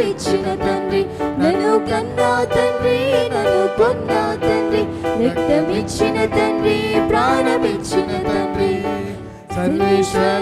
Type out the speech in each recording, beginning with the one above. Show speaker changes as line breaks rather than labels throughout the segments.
ఇచ్చిన తండ్రి నన్ను కన్నా తండ్రి నన్ను కొన్నా తండ్రి రక్తమిచ్చిన తండ్రి ప్రాణమిచ్చిన తండ్రి. సర్వేశ్వర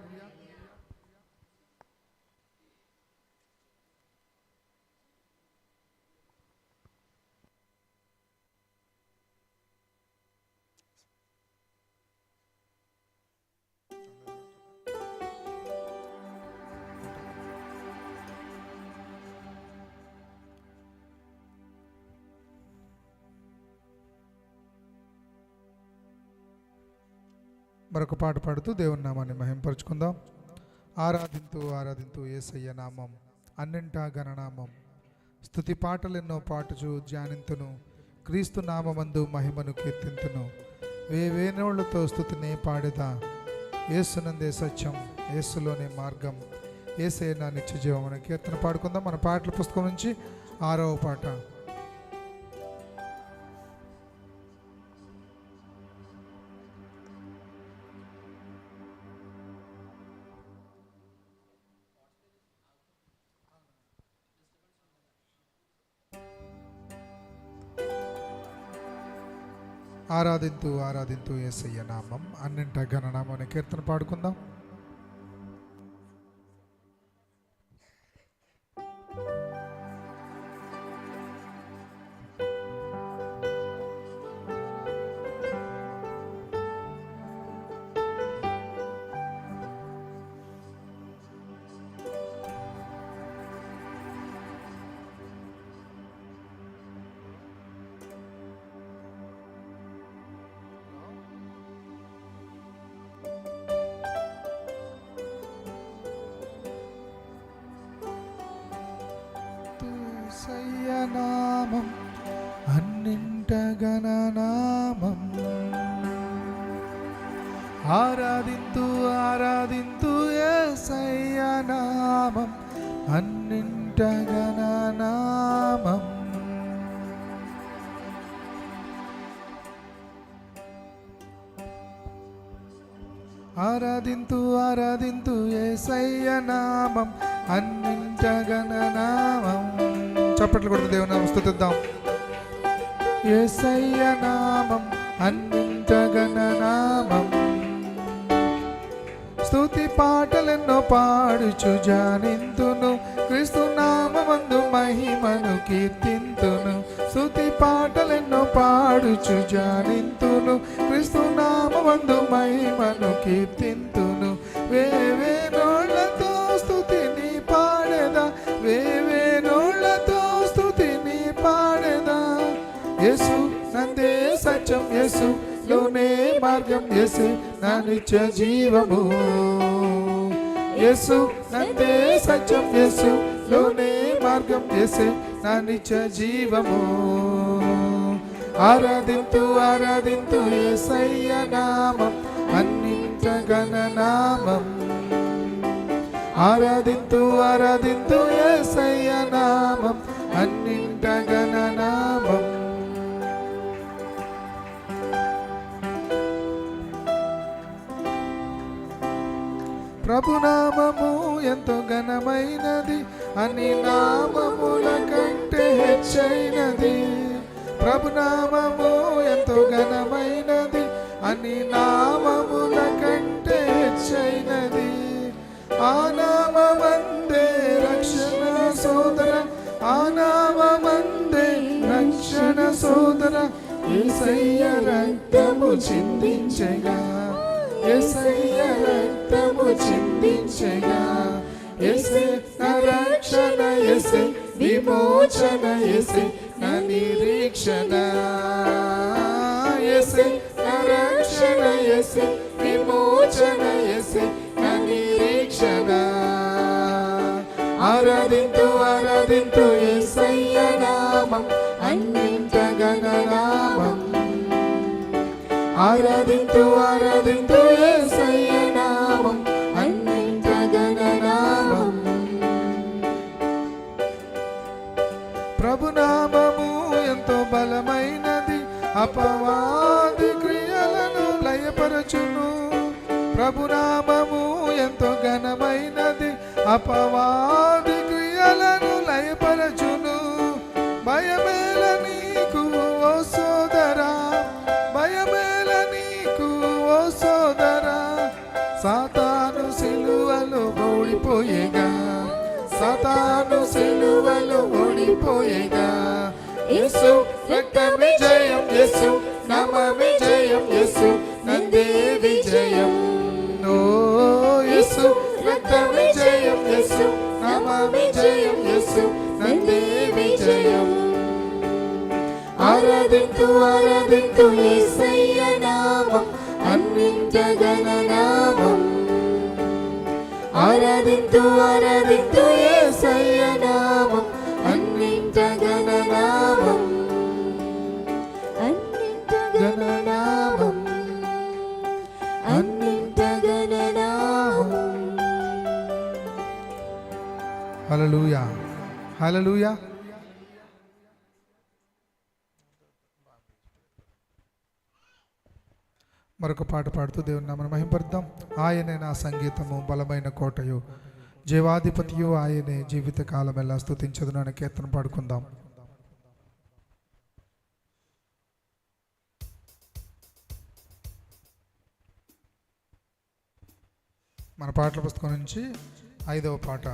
మరొక పాట పాడుతూ దేవుని నామాన్ని మహింపరుచుకుందాం. ఆరాధింతూ ఆరాధింతూ ఏసయ్య నామం అన్నింటా గణనామం స్థుతి పాటలెన్నో పాటుచు ధ్యానింతును. క్రీస్తు నామమందు మహిమను కీర్తింతును. వేవేనోళ్ళతో స్థుతిని పాడేదా? ఏసునందే సత్యం ఏసులోనే మార్గం. ఏసే నా నిత్య జీవం అనే కీర్తన పాడుకుందాం. మన పాటల పుస్తకం నుంచి ఆరవ పాట. ఆరాధింతూ ఆరాధింతూ ఏసయ్య నామం. అన్నింట ఘననామని కీర్తన పాడుకుందాం. ఏసయ్య నామం అన్నింటగన నామం చప్పట్లు కొడుతూ దేవుని నామం స్తుతిద్దాం. ఏసయ్య నామం అన్నింటగన నామం స్తుతి పాటలెన్నో పాడుచు జానింతును. క్రీస్తు నామందు మహిమను కీర్తింతును. స్తుతి పాటలెన్నో పాడుచు జానింతును. క్రీస్తు నామందు మహిమను కీర్తింతును. వేవే నందే సత్యం యేసు లోనే మార్గం యేసు నా నిత్య జీవము. యేసు నందే సత్యం యేసు లోనే మార్గం యేసు నా నిత్య జీవము. ఆరాధింతు ఆరాధింతు యేసయ్య నామం అన్నింట గణనామం ఆరాధింతు ఆరాధింతు యేసయ్య నామం అన్నింట గణనామం ప్రభునామము ఎంతో ఘనమైనది అని నామముల కంటే హెచ్చైనది. ప్రభునామము ఎంతో ఘనమైనది అని నామముల కంటే హెచ్చైనది. ఆ నామందే రక్షణ సోదర ఆ నామందే రక్షణ సోదర. ఏసయ్య రక్తము చిందించగా ఏసయ్య రక్తము చిందించగా ఎసే నా రక్షణ ఎసే విమోచన ఎసే నా నిరీక్షణ ఎసే నా రక్షణ ఎసే విమోచన ఎసే నా నిరీక్షణ ఆరాధింతు ఆరాధింతు ఎసయ్య నామం అన్నింత గణనామం ఆరాధింతు ఆరాధింతు అపవాది క్రియలను లయపరచును. భయమేల నీకు ఓ సోదరా. భయమేల నీకు ఓ సోదరా. సాతాను సిలువలు ఓడిపోయేగా. సాతాను సిలువలు ఓడిపోయేగా. యేసు రక్త విజయం యేసు నమ విజయం యేసు నందే విజయం. ఓ యేసు రక్త విజయం యేసు నామ విజయం యేసు నందే విజయం ఆరాధింతు ఆరాధింతు యేసయ్య నామం అన్నింట గణనామం ఆరాధింతు ఆరాధింతు యేసయ్య నామం అన్నింట గణనామం
అన్నింట
గణనామం హలలుయా హలలుయా మరొక పాట పాడుతూ దేవుని నామను మహింపరుద్దాం. ఆయనే నా సంగీతము బలమైన కోటయు. జీవాధిపతియు ఆయనే జీవిత ఎలా స్థుతించదు అని కీర్తన పాడుకుందాం. మన పాటల పుస్తకం నుంచి ఐదవ పాట.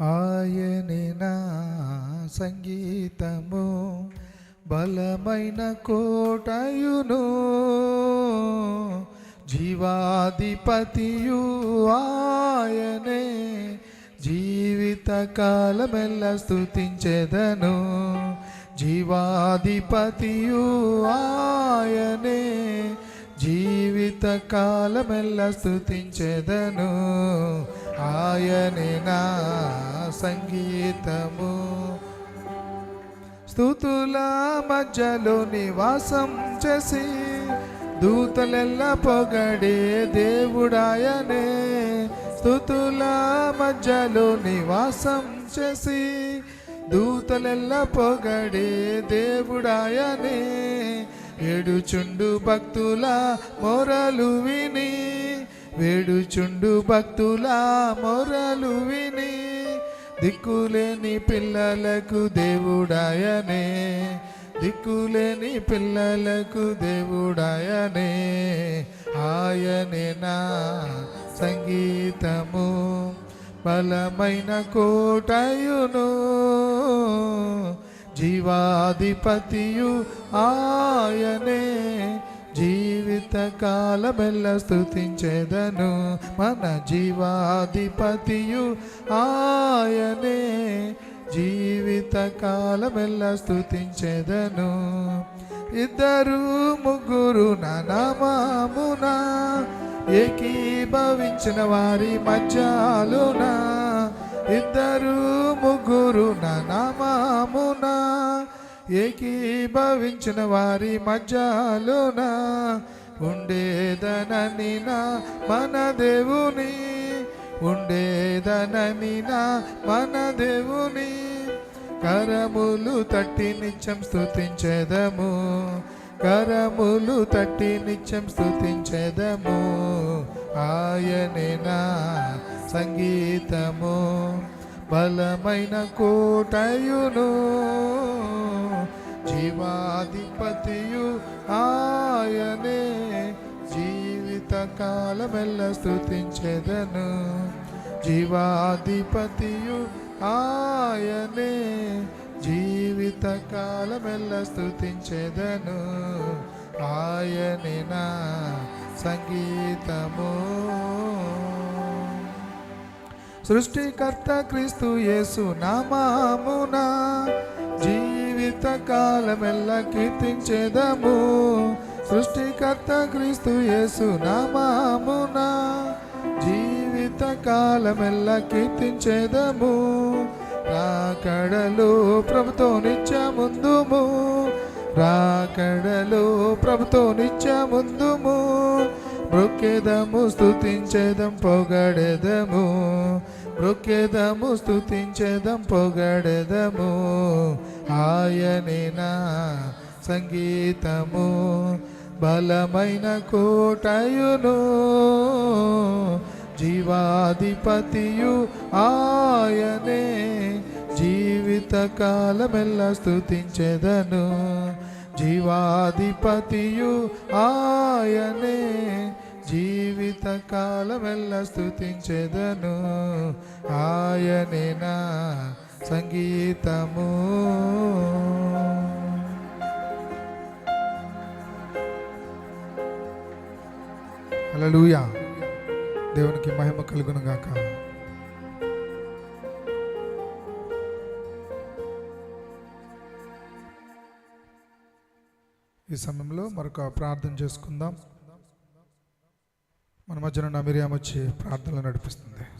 ఆయనే నా సంగీతము బలమైన కోటయును జీవాధిపతియు ఆయనే. జీవిత కాలమెల్ల స్థుతించెదను జీవాధిపతియు ఆయనే. జీవిత కాలమెల్ల స్థుతించెదను ఆయనే నా సంగీతము. స్థుతుల మధ్యలో నివాసం చేసి దూతలెల్ల పొగడే దేవుడాయనే. స్థుతుల మధ్యలో నివాసం చేసి దూతలెల్ల పొగడే దేవుడాయనే. ఏడుచుండు భక్తుల మొరలు విని వేడుచుండు భక్తుల మొరలు విని దిక్కులేని పిల్లలకు దేవుడాయనే. దిక్కులేని పిల్లలకు దేవుడాయనే. ఆయనే నా సంగీతము బలమైన కోటయును. జీవాధిపతియు ఆయనే. జీవిత కాలమెల్ల స్థుతించెదను మన జీవాధిపతియు ఆయనే. జీవిత కాలమెల్ల స్థుతించెదను ఇద్దరు ముగ్గురు నా ఏకీభవించిన వారి మధ్యాలున ఇద్దరు ముగ్గురు నా ఏకీభవించిన వారి మధ్యలోన ఉండేదనని నా మన దేవుని ఉండేదనని నా మన దేవుని. కరములు తట్టి నిత్యం స్థుతించెదము కరములు తట్టి నిత్యం స్థుతించెదము ఆయనే నా సంగీతము. బలమైన కోటయును జీవాధిపతియు ఆయనే. జీవిత కాలమెల్ల జీవాధిపతియు ఆయనే. జీవిత కాలమెల్ల స్తుతించెదను ఆయనే నా సంగీతము. సృష్టికర్త క్రీస్తు యేసు నామామున జీవిత కాలమెల్ల కీర్తించేదము. సృష్టికర్త క్రీస్తు యేసు నామామున జీవిత కాలమెల్ల కీర్తించేదము. రాకడలు ప్రభుతో నిత్య ముందుము. రాకడలు ప్రభుతో నిత్య ముందుము. మృక్కెదము స్థుతించేదం పొగడెదము. మృక్కెదము స్థుతించేదం పొగడెదము. ఆయనే సంగీతము. బలమైన కోటయును. జీవాధిపతియు ఆయనే. జీవిత కాలమెల్ల జీవాధిపతియు ఆయనే. జీవిత కాలమెల్ల స్తుతించెదను ఆయనే నా సంగీతము. అలలుయా దేవునికి మహిమ కలుగునుగాక. గాక ఈ సమయంలో మరొక ప్రార్థన చేసుకుందాం. మన మధ్యన నమిరియామొచ్చి ప్రార్థనలు నడిపిస్తుంది.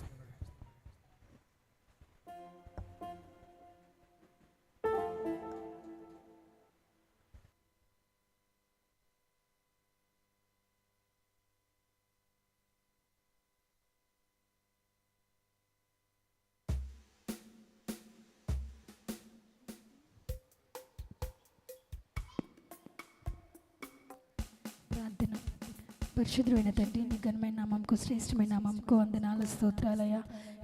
ప్రార్థన. పరిశుద్ధమైన తండ్రి నీ ఘనమైన నామంకు శ్రేష్టమైన నామంకు వందనాలు స్తోత్రాలయ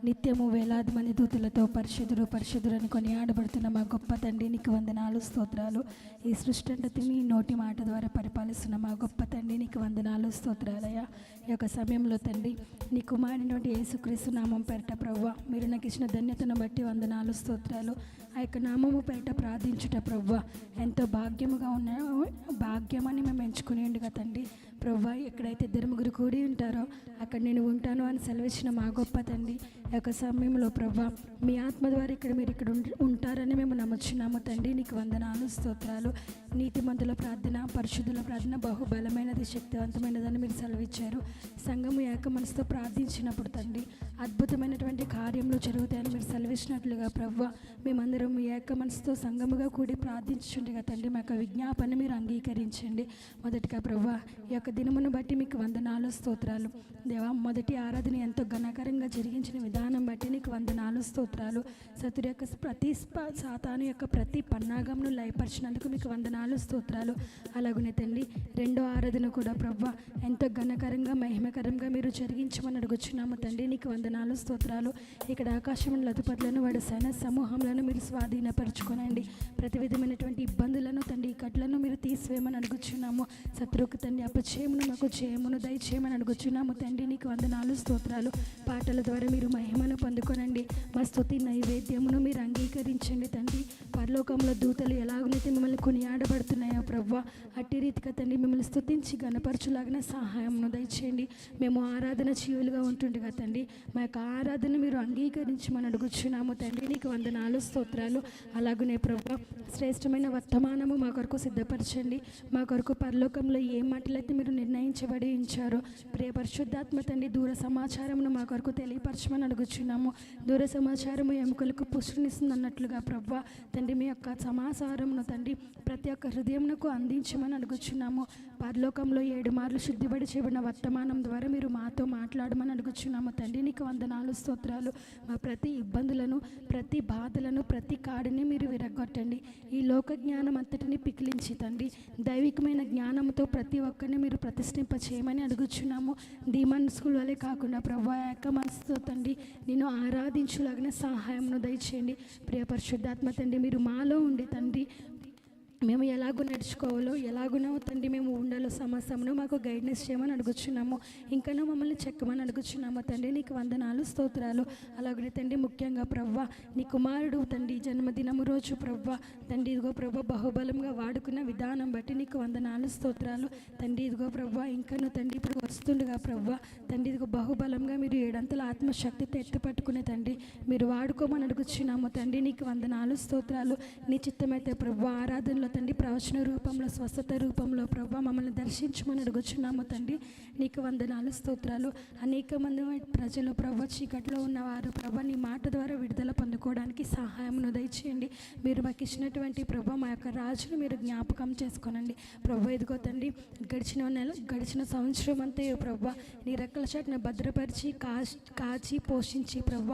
నిత్యము వేలాది మంది దూతులతో పరిశుద్ధుడు పరిశుద్ధుడు కొని కొనియాడబడుతున్న మా గొప్ప తండ్రి నీకు వందనాలు స్తోత్రాలు. ఈ సృష్టి అంతటిని నీ నోటి మాట ద్వారా పరిపాలిస్తున్న మా గొప్ప తండ్రి నీకు వందనాలు స్తోత్రాలయ ఈ యొక్క సమయంలో తండ్రి నీ కుమారుని యేసుక్రీస్తు నామం పెరట ప్రవ్వ మీరు నాకు ఇచ్చిన ధన్యతను బట్టి వందనాలు స్తోత్రాలు. ఆ యొక్క నామము పెరట ప్రార్థించుట ప్రవ్వ ఎంతో భాగ్యముగా ఉన్న భాగ్యమని మేము ఎంచుకుని ఉండగా తండ్రి. ప్రభా ఎక్కడైతే ఇద్దరు ముగ్గురు కూడి ఉంటారో అక్కడ నేను ఉంటాను అని సెలవిచ్చిన మా గొప్ప తండ్రి ఈ యొక్క సమయంలో ప్రభా మీ ఆత్మ ద్వారా ఇక్కడ మీరు ఇక్కడ ఉంటారని మేము నమ్ముచున్నాము తండ్రి. నీకు వందనాలు స్తోత్రాలు నీతిమంతుల ప్రార్థన పరిశుద్ధుల ప్రార్థన బహుబలమైనది శక్తివంతమైనదని మీరు సెలవిచ్చారు. సంఘము ఏక మనసుతో ప్రార్థించినప్పుడు తండ్రి అద్భుతమైనటువంటి కార్యములు జరుగుతాయని మీరు సెలవిచ్చినట్లుగా ప్రవ్వ మేమందరం ఏక మనసుతో సంఘముగా కూడి ప్రార్థించుండగా తండ్రి మా యొక్క విజ్ఞాపన మీరు అంగీకరించండి. మొదటిగా ప్రవ్వ ఈ యొక్క దినమును బట్టి మీకు వందనాలు స్తోత్రాలు. దేవా మొదటి ఆరాధన ఎంతో ఘనకరంగా జరిగించిన విధానం బట్టి వందనాలు స్తోత్రాలు. సతురు యొక్క ప్రతి సాతాను యొక్క ప్రతి పన్నాగంను లయపరిచినందుకు మీకు వందనాలు స్తోత్రాలు. అలాగునే తండ్రి రెండో ఆరాధన కూడా ప్రవ్వ ఎంతో ఘనకరంగా మహిమకరంగా మీరు జరిగించమని అడుగుచున్నాము తండ్రి నీకు వందనాలు స్తోత్రాలు. ఇక్కడ ఆకాశం లతుపతులను వాడి సైన సమూహంలను మీరు స్వాధీనపరచుకోనండి. ప్రతి విధమైనటువంటి ఇబ్బందులను తండ్రి కట్లను మీరు తీసివేయమని అడుగుచున్నాము. శత్రువుకు తండ్రి అపచేయమును మాకు చేయమును దయచేయమని అడుగుచున్నాము తండ్రి నీకు వందనాలు స్తోత్రాలు. పాటల ద్వారా మీరు మహిమను పొందుకోనండి. మా స్థుతి నైవేద్యమును మీరు అంగీకరించండి తండ్రి. పరలోకంలో దూతలు ఎలాగనైతే మిమ్మల్ని కొనియాడబడుతున్నాయో ప్రవ్వ అట్టి రీతిగా తండ్రి మిమ్మల్ని స్థుతించి గణపరచులాగిన సహాయంను దయచేయండి. మేము ఆరాధన జీవులుగా ఉంటుండగా తండ్రి మా యొక్క ఆరాధన మీరు అంగీకరించమని అడుగుచున్నాము తండ్రి. నీకు వందనాలు స్తోత్రాలు. అలాగనే ప్రవ్వ శ్రేష్టమైన వర్తమానము మా కొరకు సిద్ధపరచండి. మా కొరకు పరలోకంలో ఏ మాటలైతే మీరు నిర్ణయించబడి ఉంచారో ప్రియ పరిశుద్ధాత్మ తండ్రి దూర సమాచారమును మా కొరకు తెలియపరచమని అడుగుచున్నాము. దూర సమాచారము ఎముకలకు పుష్టినిస్తుంది అన్నట్లుగా ప్రభు తండ్రి మీ యొక్క సమాచారమును తండ్రి ప్రతి ఒక్క హృదయంకు అందించమని అడుగుచున్నాము. పరలోకంలో ఏడు మార్లు శుద్ధిపడి చేయబడిన వర్తమానం ద్వారా మీరు మాతో మాట్లాడమని అడుగుచున్నాము. తండ్రి నీకు వందనాలు స్తోత్రాలు. మా ప్రతి ఇబ్బందులను ప్రతి బాధలను ప్రతి కాడిని మీరు విరగొట్టండి. ఈ లోక జ్ఞానం అంతటిని పికిలించి తండ్రి దైవికమైన జ్ఞానంతో ప్రతి ఒక్కరిని మీరు ప్రతిష్ఠింప చేయమని అడుగుచున్నాము ధీమనస్కుల వలె కాకుండా ప్రభా యొక్క మనసుతో తండ్రి నేను తగిన సహాయంను దయచేయండి. ప్రియ పరిశుద్ధాత్మ తండ్రి మీరు మాలో ఉండి తండ్రి మేము ఎలాగో నడుచుకోవాలో ఎలాగునో తండ్రి మేము ఉండాలో సమాసంలో మాకు గైడ్నెస్ చేయమని అడుగుచున్నాము. ఇంకనూ మమ్మల్ని చెక్కమని అడుగుచున్నాము. తండ్రి నీకు వందనాలు స్తోత్రాలు. అలాగనే తండ్రి ముఖ్యంగా ప్రవ్వ నీ కుమారుడు తండ్రి జన్మదినము రోజు ప్రవ్వ తండ్రి ఇదిగో ప్రభ బహుబలంగా వాడుకున్న విధానం బట్టి నీకు వందనాలు స్తోత్రాలు. తండ్రి ఇదిగో ప్రవ్వ ఇంకనూ తండ్రి ఇప్పుడు వస్తుండగా ప్రవ్వ తండ్రి ఇదిగో బహుబలంగా మీరు ఏడంతల ఆత్మశక్తితో ఎత్తుపట్టుకునే తండ్రి మీరు వాడుకోమని అడుగుచున్నాము. తండ్రి నీకు వందనాలు స్తోత్రాలు. నీ చిత్తమైతే ప్రభు ఆరాధనలో తండ్రి ప్రవచన రూపంలో స్వస్థత రూపంలో ప్రభు మమ్మల్ని దర్శించమని అడుగుచున్నాము తండ్రి. నీకు వందనాలు స్తోత్రాలు. అనేక మంది ప్రజలు ప్రభు చీకట్లో ఉన్నవారు ప్రభు నీ మాట ద్వారా విడుదల పొందుకోవడానికి సహాయమును దయచేయండి. మీరు మాకు ఇచ్చినటువంటి ప్రభు మా యొక్క రాజును మీరు జ్ఞాపకం చేసుకోనండి. ప్రభు ఎదుగో తండ్రి గడిచిన నెల గడిచిన సంవత్సరం అంతే ప్రభు నీ రెక్కల చాటును భద్రపరిచి కాచి కాచి పోషించి ప్రభు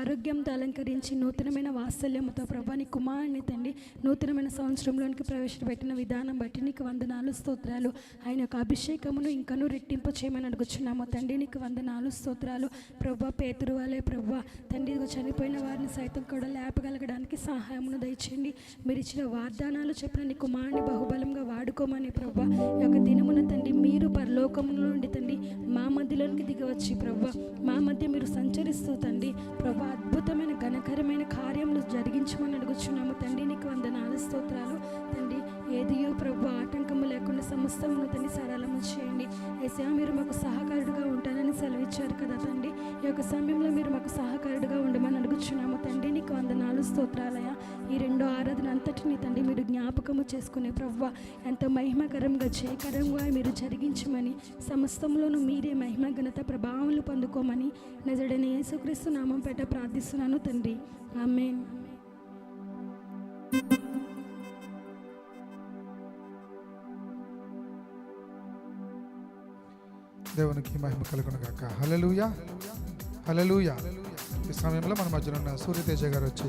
ఆరోగ్యంతో అలంకరించి నూతనమైన వాత్సల్యంతో ప్రభు నీ కుమారుని తండ్రి నూతనమైన సంవత్సరంలోనికి ప్రవేశపెట్టిన విధానం బట్టి నీకు వందనాలు స్తోత్రాలు. ఆయన యొక్క అభిషేకమును ఇంకను రెట్టింపు చేయమని అడుగుచున్నాము. తండ్రి నీకు వందనాలు స్తోత్రాలు. ప్రభు పేతురు వాళ్ళే ప్రభు. తండ్రి చనిపోయిన వారిని సైతం కూడా లేపగలగడానికి సహాయమును దయచేయండి. మీరు ఇచ్చిన వాగ్దానాలు చెప్పిన నీ కుమారుని బహుబలంగా వాడుకోమని ప్రభు. ఈ యొక్క దినమున తండ్రి మీరు పరలోకములో నుండి తండ్రి మా మధ్యలోనికి దిగవచ్చి ప్రభు. మా మధ్య మీరు సంచరిస్తూ తండ్రి ప్రభు అద్భుతమైన ఘనకరమైన కార్యములు జరిగించమని అడుగుచున్నాము. తండ్రి నీకు వందనాలు స్తోత్రాలు. ఏదియో ప్రభు ఆటంకము లేకుండా సమస్తమును తండ్రి సరళము చేయండి. ఏసా మీరు మాకు సహకారుడుగా ఉంటానని సెలవిచ్చారు కదా తండ్రి. ఈ యొక్క సమయంలో మీరు మాకు సహకారుడుగా ఉండమని అడుగుచున్నాము తండ్రి. నీకు వందనాలు స్తోత్రాలయ ఈ రెండో ఆరాధన అంతటిని తండ్రి మీరు జ్ఞాపకము చేసుకునే ప్రభు ఎంత మహిమకరంగా జయకరంగా మీరు జరిగించమని సమస్తంలోనూ మీరే మహిమ ఘనత ప్రభావములు పొందుకోమని నజడని యేసుక్రీస్తు నామం పెట్ట ప్రార్థిస్తున్నాను తండ్రి. ఆమెన్.
దేవునికి మహిమ కలుగును కాక హలలుయా హలలుయా ఈ సమయంలో మన మధ్యలో ఉన్న సూర్యతేజ గారు వచ్చి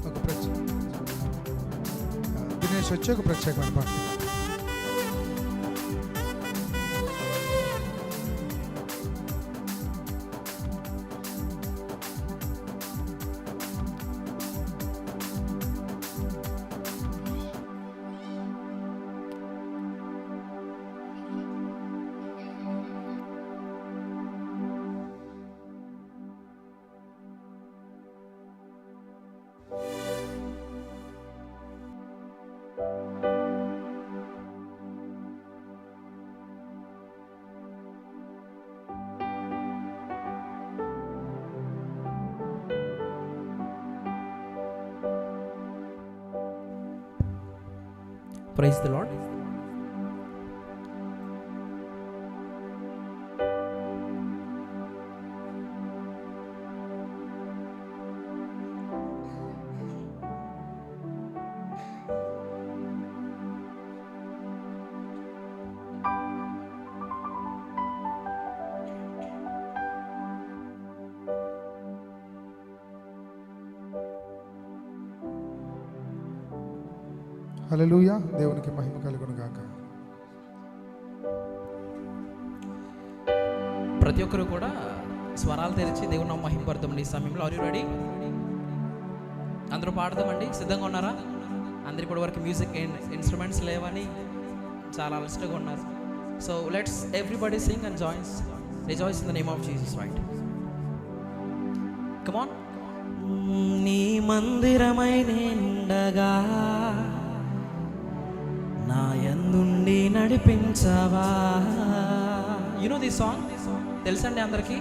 ఒక ప్రత్యేక దినేష్ వచ్చి ఒక ప్రత్యేకమైన పాట
ప్రైజ్ ది లాడ్ ప్రతి ఒక్కరు కూడా స్వరాలు తెరిచి దేవుని మహింపడతామండి ఈ సమయంలో. ఆర్ యు రెడీ అందరూ పాడదామండి సిద్ధంగా ఉన్నారా? అందరు ఇప్పటి వరకు మ్యూజిక్ ఇన్స్ట్రుమెంట్స్ లేవని చాలా అలసటగా ఉన్నారు. So let's everybody sing and joins rejoice in the name of Jesus right come on నీ మందిరమై నిండగా నా యందుండి నడిపించవా? యు నో ది సాంగ్ తెలుసండి అందరికీ?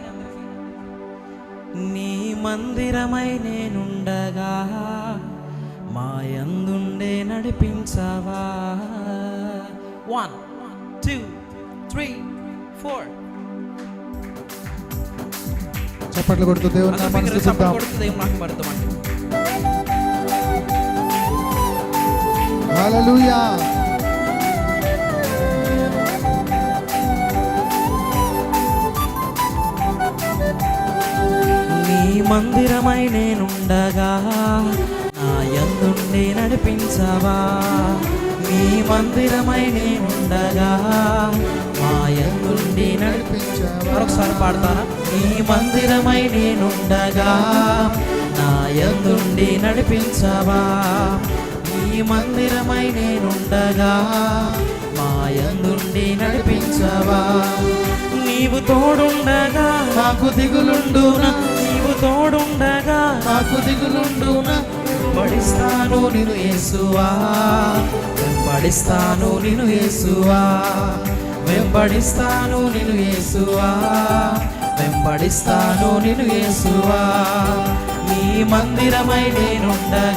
నీ మందిరమై నేనుండగా మా యందుండే నడిపించవా? వన్ టూ త్రీ ఫోర్
చప్పట్లు కొడుతూ దేవుని నామాన్ని స్తుతిద్దాం
నాకు పడుతామండి
హల్లెలూయా
మందిరమై నేనుండగా నా ఎందుండి నడిపించవా? నీ మందిరమై నేనుండగా మా ఎందుండి నడిపించవా? మరొకసారి పాడతారా? నీ మందిరమై నేనుండగా నా యందుండి నడిపించవా? నీ మందిరమై నేనుండగా మా ఎందుండి నడిపించవా? నీవు తోడుండగా నాకు దిగులుండునా? తోడుండగా నాకు దిగులుండున? పడిస్తాను నేను యేసువా. వెంబడిస్తాను నేను యేసువా. వెంబడిస్తాను నేను యేసువా. వెంబడిస్తాను నేను యేసువా. నీ మందిరమై నేనుండగా